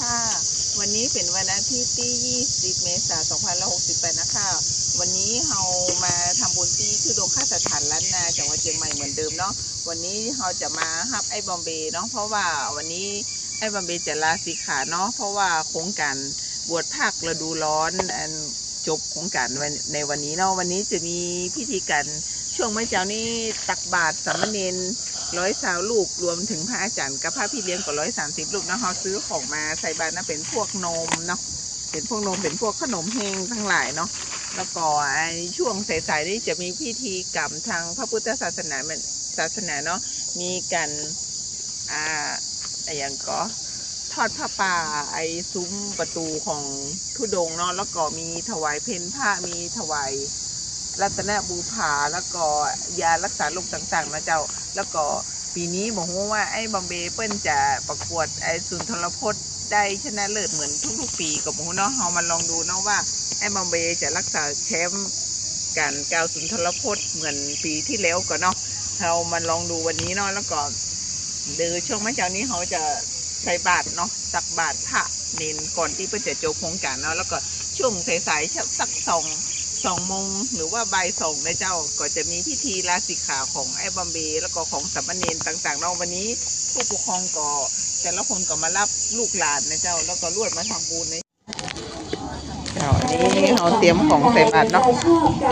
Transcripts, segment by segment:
ค่ะ วันนี้เป็นวันอาทิตย์ที่ 20 เมษายน 2568 นะคะ วันนี้เรามาทำบุญที่ทุดงค่าสถานล้านนาจังหวัดเชียงใหม่เหมือนเดิมเนาะ วันนี้เราจะมาฮับไอ้บอมเบย์เนาะ เพราะว่าวันนี้ไอ้บอมเบย์จะลาสิขาเนาะ เพราะว่าโครงการบวชภาคฤดูร้อนจบโครงการในวันนี้เนาะ วันนี้จะมีพิธีการ ช่วงเมื่อเช้านี้ตักบาตรสามเณรร้อยสาวลูกรวมถึงพระอาจารย์กับพระพี่เลี้ยงกว่าร้อยสามสิบลูกนะเขาซื้อของมาใส่บาตรนะเป็นพวกนมเนาะเป็นพวกนมเป็นพวกขนมแห้งทั้งหลายเนาะแล้วก็ไอช่วงสายๆนี่จะมีพิธีกรรมทางพระพุทธศาสนาศาสนาเนาะมีกันอ่าอะอย่างก็ทอดผ้าป่าไอซุ้มประตูของทุดงเนาะแล้วก็มีถวายเพนผ้ามีถวาย รัตนบูผาแล้วก็ยารักษาโรคต่างๆนะเจ้า แล้วก็ปีนี้บอกว่าไอ้บอมเบย์เปิ้ลจะประกวดไอ้สุนทรพจน์ได้ชนะเลิศเหมือนทุกๆปีกับหมูเนาะเรามาลองดูเนาะว่าไอ้บอมเบย์จะรักษาแชมป์การกล่าวสุนทรพจน์เหมือนปีที่แล้วก็เนาะเรามาลองดูวันนี้เนาะแล้วก็เดือช่วงเมื่อเช้านี้เขาจะใส่บาตรเนาะตักบาตรพระเนนก่อนที่เปิ้ลจะจบโครงการเนาะแล้วก็ช่วงสายๆสักสอง สองโมงหรือว่าบ่ายสองนะเจ้าก็จะมีพิธีลาสิกขาของไอ้บอมเบย์แล้วก็ของสามเณรต่างๆเนาะวันนี้ ผู้ปกครองก็แต่ละคนก็มารับลูกหลานนะเจ้า แล้วก็รวดมาทำบุญในเจ้าอันนี้เราเตรียมของใส่บาตรเนาะ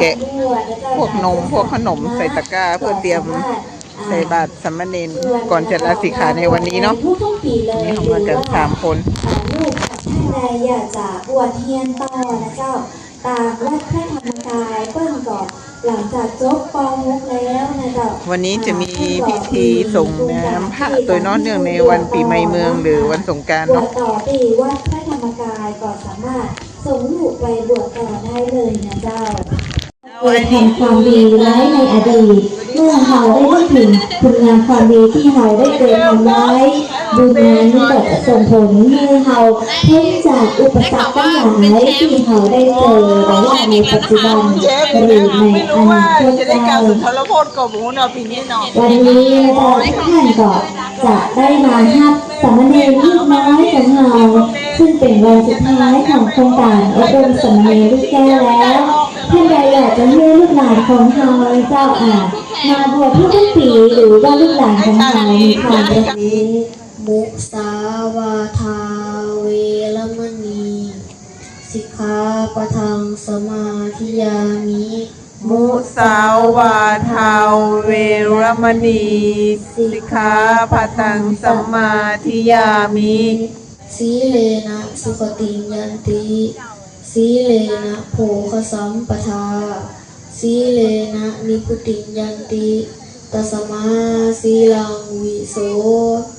แกะพวกนมพวกขนมใส่ตะกร้าเพื่อเตรียมใส่บาตรสามเณรก่อนจะลาสิกขาในวันนี้เนาะนี่เขามากันสามคนลูกท่านใดอยากจะบวชเฮียนต่อนะเจ้า ตามวัดพระธรรมกายเปิ้ลก่อนหลังจากจบปมุกแล้วนะเจ้าวันนี้จะมีพิธีส่งน้ำพระโดยเนอกเนื่องในวันปีใหม่เมืองหรือวันสงกรารบวเนาะชต่อปีวัดพระธรรมกายก็สามารถส่งลูกไปบวชต่อได้เลยนะเจ้าเคยทำความดีไว้ในอดีตเมื่อเราได้นึกถึงคุณงามความดีที่เราได้เคยทำไว้บุญนั้นก็จะส่งผลเมื่อเราพ้นจากอุปสรรคทั้งหลายที่เราได้เจอระหว่างในปัจจุบันหรือในอนาคตจะได้กล่าวได้สุนทรพจน์กับหมูเนาะปีนี้เนาะวันนี้เราทุกท่านก็จะได้มาฮับสามเณรลูกน้อยของเราซึ่งเป็นวันสุดท้ายของโครงการอบรมสามเณรลูกแก้วแล้ว ท่านใดอยากจะให้ลูกหลานของเราเจ้าอาจมาบวชทุกปีหรือว่าลูกหลานของเรามีความประสงค์มุสาวาทาเวรมณี สิกขาปะทังสมาธิยามิมุสาวาทาเวรมณี สิกขาปะตังสมมาธิยามิสีเลนะสุขติยันติ สีเลนะโภคสัมปทา สีเลนะนิพุติยันติตัสมาสีลังวิโส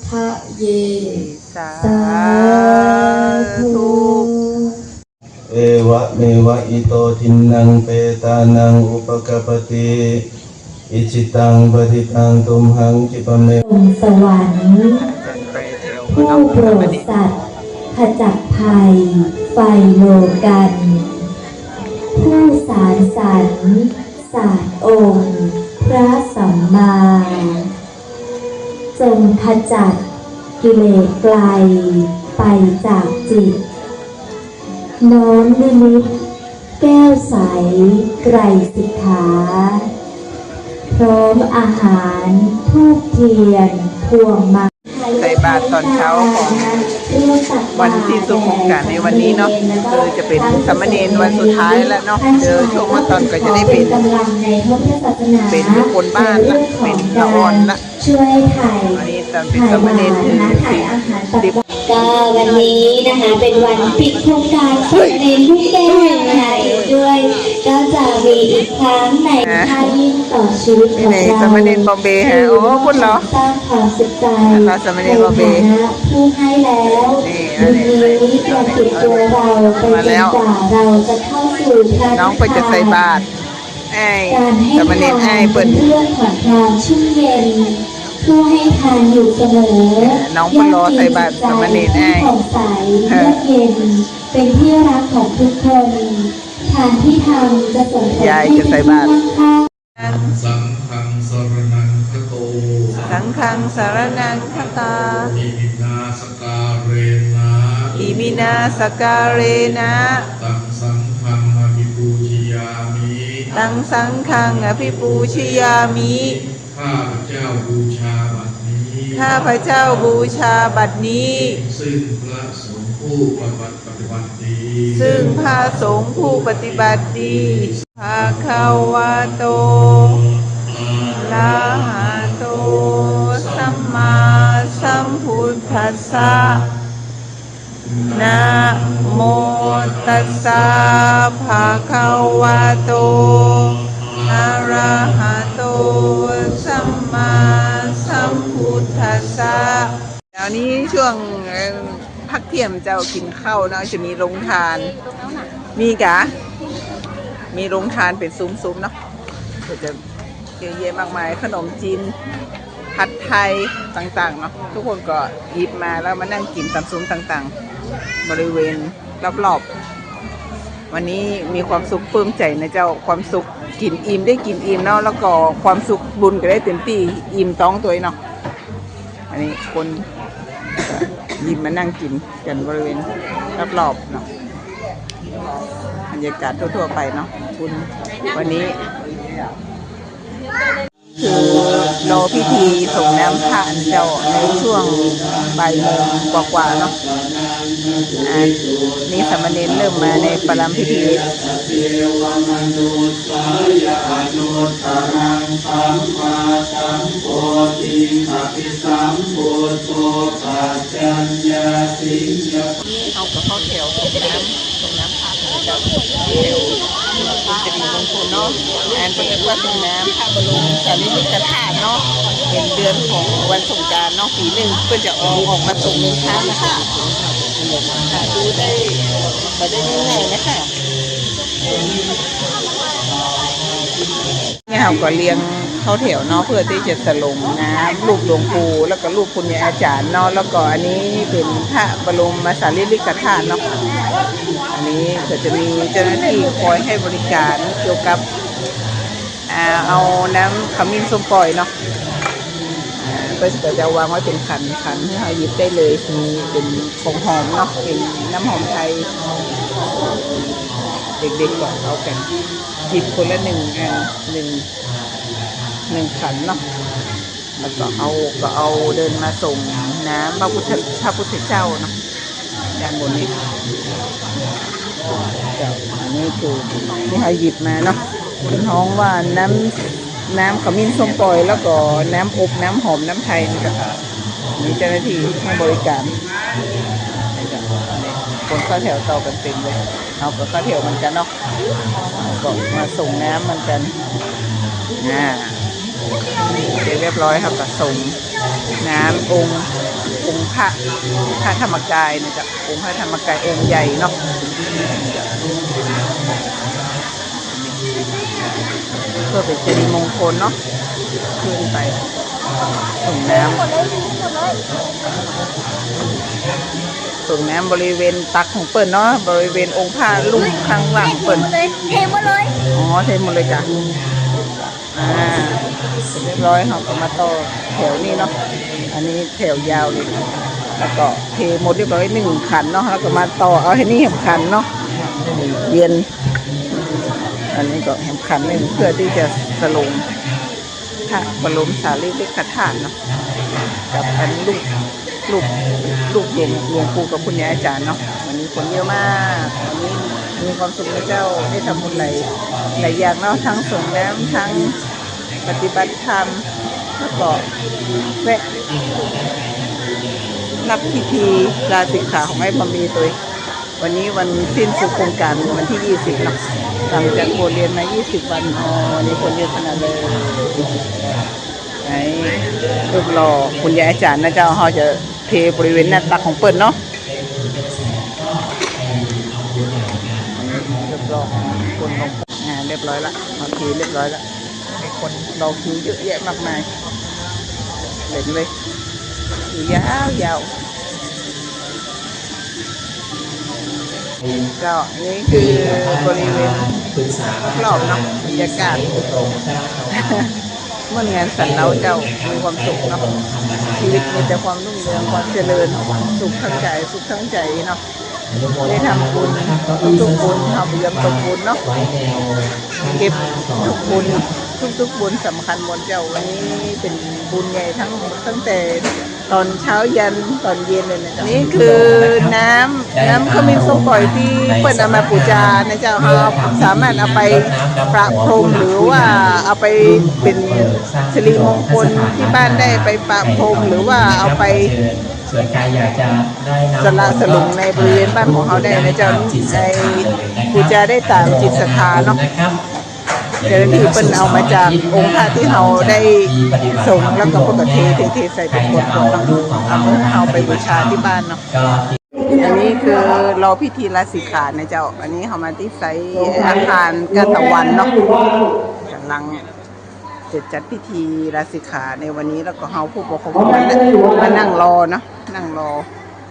ทะเย สาสาธุธุเอวะเมวะอิโตทินังเปตานังอุปกปปติอิจิตังปฏิตังตุมหังจิปะเมบนสวรรค์ไปเที่ยวผู้โปรดสัตว์ ขจัดภัย ไฟโลกัน ผู้สารสรรค์ศาสตร์องค์ พระสัมมา จงขจัดกิเลสไกล ไปจากจิต น้อมนิมิตแก้วใสไกรสิกขาพร้อมอาหารทูบเทียนพวงมา ใส่บาตรตอนเช้าของวันที่สุดของการในวันนี้เนาะคือจะเป็นสามเณรวันสุดท้ายแล้วเนาะเจอช่วงวันตอนก็จะได้เป็นกำลังในพระพุทธศาสนาเป็นคนบ้านละเป็นละออนละช่วยถ่ายอันนี้ตอนเป็นถ่ายสามเณรนคือนะคะถ่ายสิอาหารตับก็วันนี้นะคะเป็นวันปิดโครงการสามเณรลูกแก้ว ก็จะมีอีกครั้งในท่ายิ่งต่อชีวิตของนี่เราสามเณรบอมเบย์ฮะโอ้พูดเหรอสร้างความสุขใจเราสามเณรบอมเบย์ในฐานะผู้ให้แล้วนี่วันนี้อย่าติดตัวเราไปมาจแล้นวกว่าเราจะเข้าสู่พระน้องเปิดจะใส่บาตรไอ้การให้สามเณรไอ้ทานเปิเป็ดนเรื่องของความชุ่มเย็นผู้ให้ทานอยู่เสมอ น้องเพิ่งรอใส่บาตรสามเณรไอ้ที่ผ่องใสเยือกเย็นเป็นที่รักของทุกคน ทานที่ทำจะส่งผลยายให้จะใส่บาตรทุกท่านสังฆังสรนังคโตสังฆังสารนังคตา อิมินาสการเรนะอิมินาสการเรนะ ตังสังฆังอภิปูชยามิตังสังฆังอภิปูชยามิ ข้าพเจ้าบูชาบัดนี้ข้าพระเจ้าบูชาบัดนี้ ซึ่งพระสงฆ์ผู้ปฏิบัติปฏิ บัติดี ซึ่งพระสงฆ์ผู้ปฏิบัติดีภาคาวาโตลาหาโต สัมมาสัมพุทธัสสะนะโมตัสสะ ยงเจ้ากินข้าวเนาะจะมีโรงทาน มีกะ มีโรงทานเป็นซุ้มๆเนาะก็จะเยอะแยะมากมายขนมจีนผัดไทยต่างๆเนาะทุกคนก็หยิบมาแล้วมานั่งกินตามซุ้มต่างๆ บริเวณรอบๆ วันนี้มีความสุขปลื้มใจนะเจ้าความสุขกินอิ่มได้กินอิ่มเนาะแล้วก็ความสุขบุญก็ได้เต็มที่อิ่มท้องตัวเองเนาะอันนี้คนก็ห ยินมานั่งกินกันบริเวณรอบๆเนาะบรรยากาศทั่วๆไปเนาะคุณวันนี้ คือรอพิธีส่งน้ำพระเจ้าในช่วงบ่ายโมงกว่าๆเนาะอ่านี่สามเณรเริ่มมาในประลัมพิธีเอากับข้าวแถวส่งน้ำ ส่งน้ำพระของเจ้าแถวคุณจะดีมงคลเนาะอันเป็นว่าส่งน้ำพระบรมสารีริกธาตุเนาะเป็นเดือนของวันสงการเนาะปีหนึ่งเพื่อจะออกออกมาส่งเงินค้านะคะหาดูได้มาได้ง่ายๆนะคะเนี่ยเราก็เลี้ยง เข้าแถวเนาะเพื่อที่จะสลงน้ำรูปหลวงปู่แล้วก็รูปคุณยายอาจารย์เนาะแล้วก็อันนี้เป็นพระบรมมาสารีริกธาตุเนาะอันนี้ก็จะมีเจ้าหน้าที่คอยให้บริการเกี่ยวกับเอาน้ำขมิ้นส้มปล่อยเนาะเพื่อก็จะวางไว้เป็นขันขันให้เราหยิบได้เลยมีเป็นของหอมเนาะเป็นน้ำหอมไทย เด็กๆก็เอากันหยิบคนละหนึ่งอ่าหนึ่ง หนึ่งขันเนาะแล้วก็เอาก็เอาเดินมาส่งน้ำพระพุทธพระพุทธเจ้าเนาะด้านบนนี้เจ้าอันนี้คือที่ให้หยิบมาเนาะคุณท้องว่าน้ำน้ำขมิ้นส้มปล่อย แล้วก็น้ำอบน้ำหอมน้ำไทยนี่ก็มีเจ้าหน้าที่ให้บริการคนเข้าแถวต่อกันเต็มเลยเอาก็เข้าแถวเหมือนกันเนาะก็มาส่งน้ำเหมือนกันอ่า เสร็จเรียบร้อยครับก็ส่งน้ำองค์องค์พระพระธรรมกายนะจ๊ะองค์พระธรรมกายองค์ใหญ่เนาะเพื่อเป็นสิริมงคลเนาะขึ้นไปส่งน้ำส่งน้ำบริเวณตักของเปิ่นเนาะบริเวณองค์พระลุ่มข้างหลังเปิ่นเทหมดเลยอ๋อเทหมดเลยจ้ะอ่า สร็จเรียบร้อยเราก็มาต่อแถวนี้เนาะอันนี้แถวยาวเลยแล้วก็เทหมดเรียบร้อยหนึ่งขันเนาะแล้วก็มาต่อเอาให้นี่แหมขันเนาะเย็น อันนี้ก็แหมขันหนึ่งเพื่อที่จะสลงพระบรมสารีริกธาตุเนาะกับอันลูกลูกลูกหลวงหลวงปู่กับคุณยายอาจารย์เนาะวันนี้คนเยอะมากวันนี้มีความสุขนะเจ้าได้ทำบุญหลายหลายอย่างเนาะทั้งส่งน้ำทั้ง ปฏิบัติธรรมแล้วก็แวะรับพิธีลาสิกขาของไอ้บะมีตัวเองวันนี้วันสิ้นสุดโครงการวันที่ 20นะหลังจากโบเรียนมา 20 วันอ๋อวันนี้คนเยอะขนาดเลยไอ้รูปหล่อคุณยายอาจารย์นะเจ้าเขาจะเทบริเวณหน้าตักของเปิ้ลเนาะเรียบร้อยคนลงอ่าเรียบร้อยละเขาเทเรียบร้อยละ ไอ้คนเราคิวเยอะแยะมากมายเห็นเลยคิวยาวยาวก็นี่คือบริเวณรอบเนาะบรรยากาศเมื่องานสันเราเจ้ามีความสุขเนาะชีวิตมีแต่ความรุ่งเรืองความเจริญสุขทั้งใจสุขทั้งใจเนาะได้ทำบุญทุกๆบุญทำบุญตกบุญเนาะเก็บทุกบุญ ทุกๆบุญสำคัญหมดเจ้าวันนี้เป็นบุญใหญ่ทั้งตั้งแต่ตอนเช้ายันตอนเย็นเลยนะนี่คือน้ำน้ำขมิ้นส้มปล่อยที่เปิดอามาปูจานะเจ้าเราสามารถเอาไปประพรมหรือว่าเอาไปเป็นสิริมงคลที่บ้านได้ไปประพรมหรือว่าเอาไปส่วนใครอยากจะได้นำสละสลุงในบริเวณบ้านของเขาได้นะเจ้าในปูจาได้ตามจิตศรัทธาเนาะ เจ้าหน้าที่เปิ้นเอามาจากองค์พระที่เราได้ส่งแล้วก็ปกติเทเทใส่เป็นขวดขวดเนาะเอาเอาไปบูชาที่บ้านเนาะอันนี้คือรอพิธีลาสิขานะเจ้า อันนี้เขามาที่ไซอาคารกตะวันเนาะกำลังจะจัดพิธีลาสิขาในวันนี้แล้วก็เฮาผู้ปกครองมานั่งมานั่งรอเนาะนั่งรอ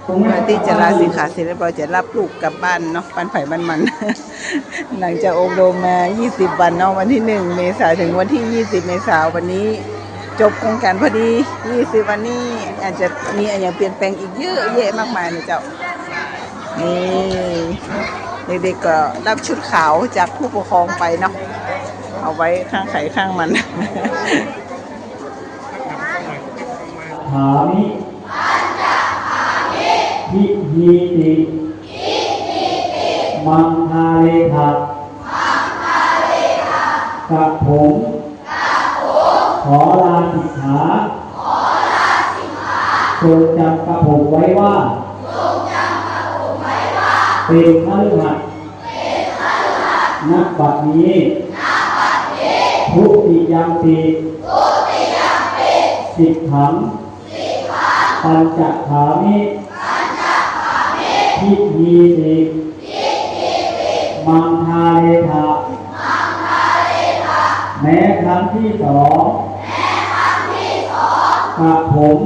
เพื่อที่จะลาสิขาเสร็จเรียบร้อยจะรับลูกกลับบ้านเนาะบ้านไผ่บ้านมัน หลังจากอบรมมา 20 วันเนาะวันที่ 1 เมษายนถึงวันที่ 20 เมษายนวันนี้ จบโครงการพอดี 20 วันนี้อาจจะมีอะไรย่างเปลี่ยนแปลงอีกเยอะแยะมากมายนะเจ้า นี่เด็กๆก็รับชุดขาวจากผู้ปกครองไปเนาะเอาไว้ข้างไข่ข้างมันถาม พิติมังคาเลทะกับผมขอลาสิกขาจงจำกับผมไว้ว่าเป็นพระฤหัสนักบัดนี้ทุติยมปีสิกขังปัญจขามิ พิยีติมังคาเลทะแม้ครั้งที่สองกับผม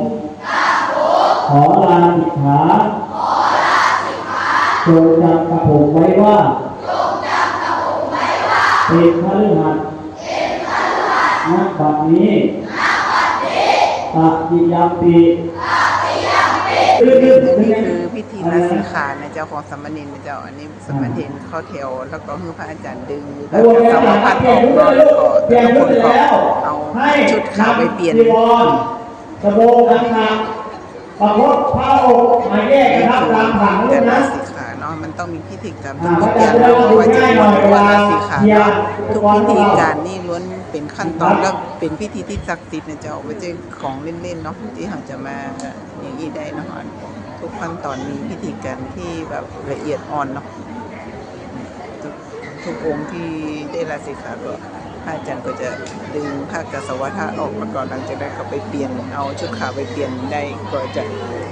ขอลาสิกขาจงจำกับผมไว้ว่าเป็นพระฤหัสนักบัดนี้ตัติยมปีขึ้นขึ้นขึ้น นี่คือพิธีลาสิขานะเจ้าของสมเณรนะเจ้าอันนี้สมเณรเข้าแถวแล้วก็คือพระอาจารย์ดึงแล้วก็สมพัดออกมาแล้วก็ตะคนก็เอาชุดขาวไปเปลี่ยนจีวรสบงอันนาประพดพระองค์มาแยกนะครับตามผังด้วยนะาสิกขาเนาะมันต้องมีพิธีกรรมทุกอย่างเนาะไม่ว่าจะเป็นวันลาสิกขาเนาะทุกพิธีการนี่ล้วนเป็นขั้นตอนแล้วเป็นพิธีที่ศักดิ์สิทธิ์นะเจ้าไม่ใช่ของเล่นๆเนาะที่เราจะมาอย่างนี้ได้เนาะ ทุกขั้นตอนมีพิธีการที่แบบละเอียดอ่อนเนาะทุกทุกองค์ที่ได้ลาสิกขาก็พระอาจารย์ก็จะดึงผ้ากสาวะออกมาก่อนหลังจากนั้นก็ไปเปลี่ยนเอาชุดขาวไปเปลี่ยนได้ก็จะ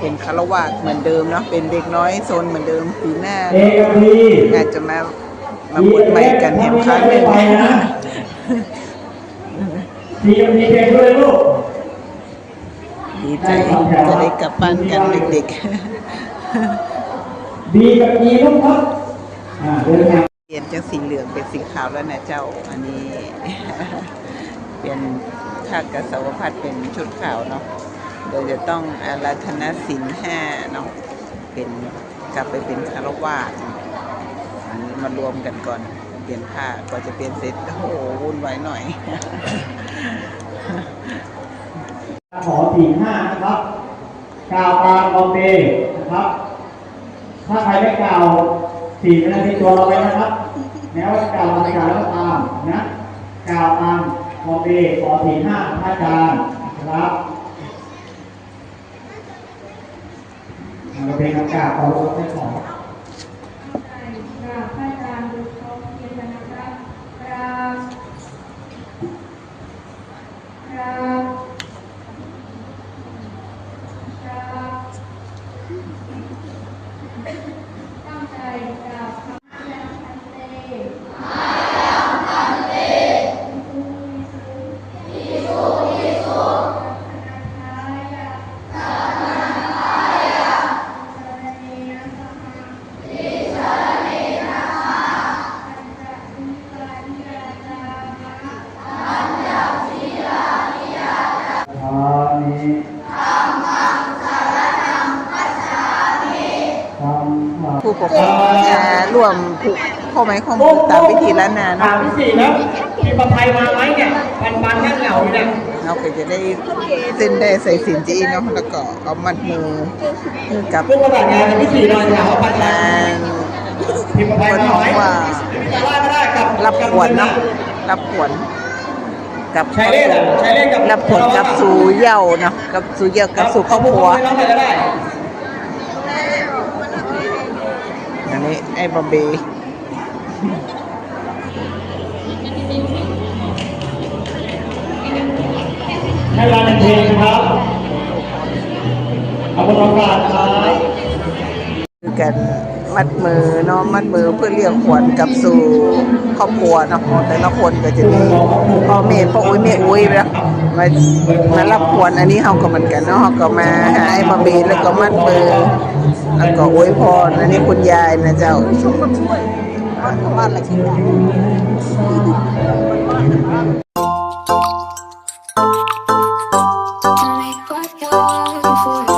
เป็นคารวะเหมือนเดิมเนาะเป็นเด็กน้อยโซนเหมือนเดิมปีหน้าอาจจะมามาบวชใหม่กันแถมครั้งหนึ่งทีมพีเป็นด้วย จจะได้กลับบ้านกันเด็กบีกับอีลูกครับอ่าเดินทางๆเปลี่ยนจากสีเหลืองเป็นสีขาวแล้วนะเจ้าอันนี้ เปลี่ยนผ้ากสาวพัดเป็นชุดขาวเนาะโดยจะต้องอาราธนาศีลห้าเนาะเป็นกลับไปเป็นคารวาสอันนี้มารวมกันก่อนเปลี่ยนผ้าก็จะเปลี่ยนเสร็จโอ้โหวุ่นวายหน่อย ขอสี่ห้านะครับกล่าวตามบอมเบย์นะครับ ถ้าใครไม่กล่าวสี่นาทีตัวเราไปนะครับ แม้ว่าจะกล่าวอะไรกาวแล้วตามนะกล่าวตามบอมเบย์ขอสี่ห้าพระอาจารย์นะครับเราเป็นกล่าวขอรบได้ขอกราบพระอาจารย์ดูเขาเพียรนะครับกราบกราบกราบตั้งใจกราบพระอาจารย์พันเตมาแล้วพันเตที่สุที่สุที่สุกัปปนาทายะกัปปนาทายะสรณีนะสห ผู้ปกครองจะร่วม ผูกข้อไม้ข้อมือตามวิธีล้านนาถาเนาะมที่สี่แล้วมีประภัยมาไหมเนี่ยปันปันนั่งเหงาอยู่เนี่ยเราก็จะได้เส้นได้ใส่สินจีเนาะแล้วก็เอามัดมือมือกับเรื่องประสานงานกับที่สี่หน่อยถามว่าปันปักานรมีประภัยคนมาท้องไหมว่าจะว่าก็ได้กับรับขวนเนาะรับขวนกับใช้เล่นอะใช้เล่นกับรับขวนกับสู่เหย้าเนาะกับสู่เหย้ากับสู่ครอบครัวไม่ต้องใครก็ได้อันนี้ไอ้บอมเบย์ ให้เวลาหนึ่งเพลงนะครับเอาบทประกาศครับคือกันมัดมือเนาะมัดมือเพื่อเรียกขวัญกับสู่ครอบครัวเนาะแต่ละคนก็จะมีพ่อแม่พ่ออุ้ยแม่อุ้ยแล้วมามารับขวัญอันนี้เฮาก็เหมือนกันเนาะเฮาก็มาหาไอ้บอมเบย์แล้วก็มัดมือแล้วก็อวยพรอันนี้คุณยายนะเจ้าช่วยคนช่วยบ้านอะไรกิน before.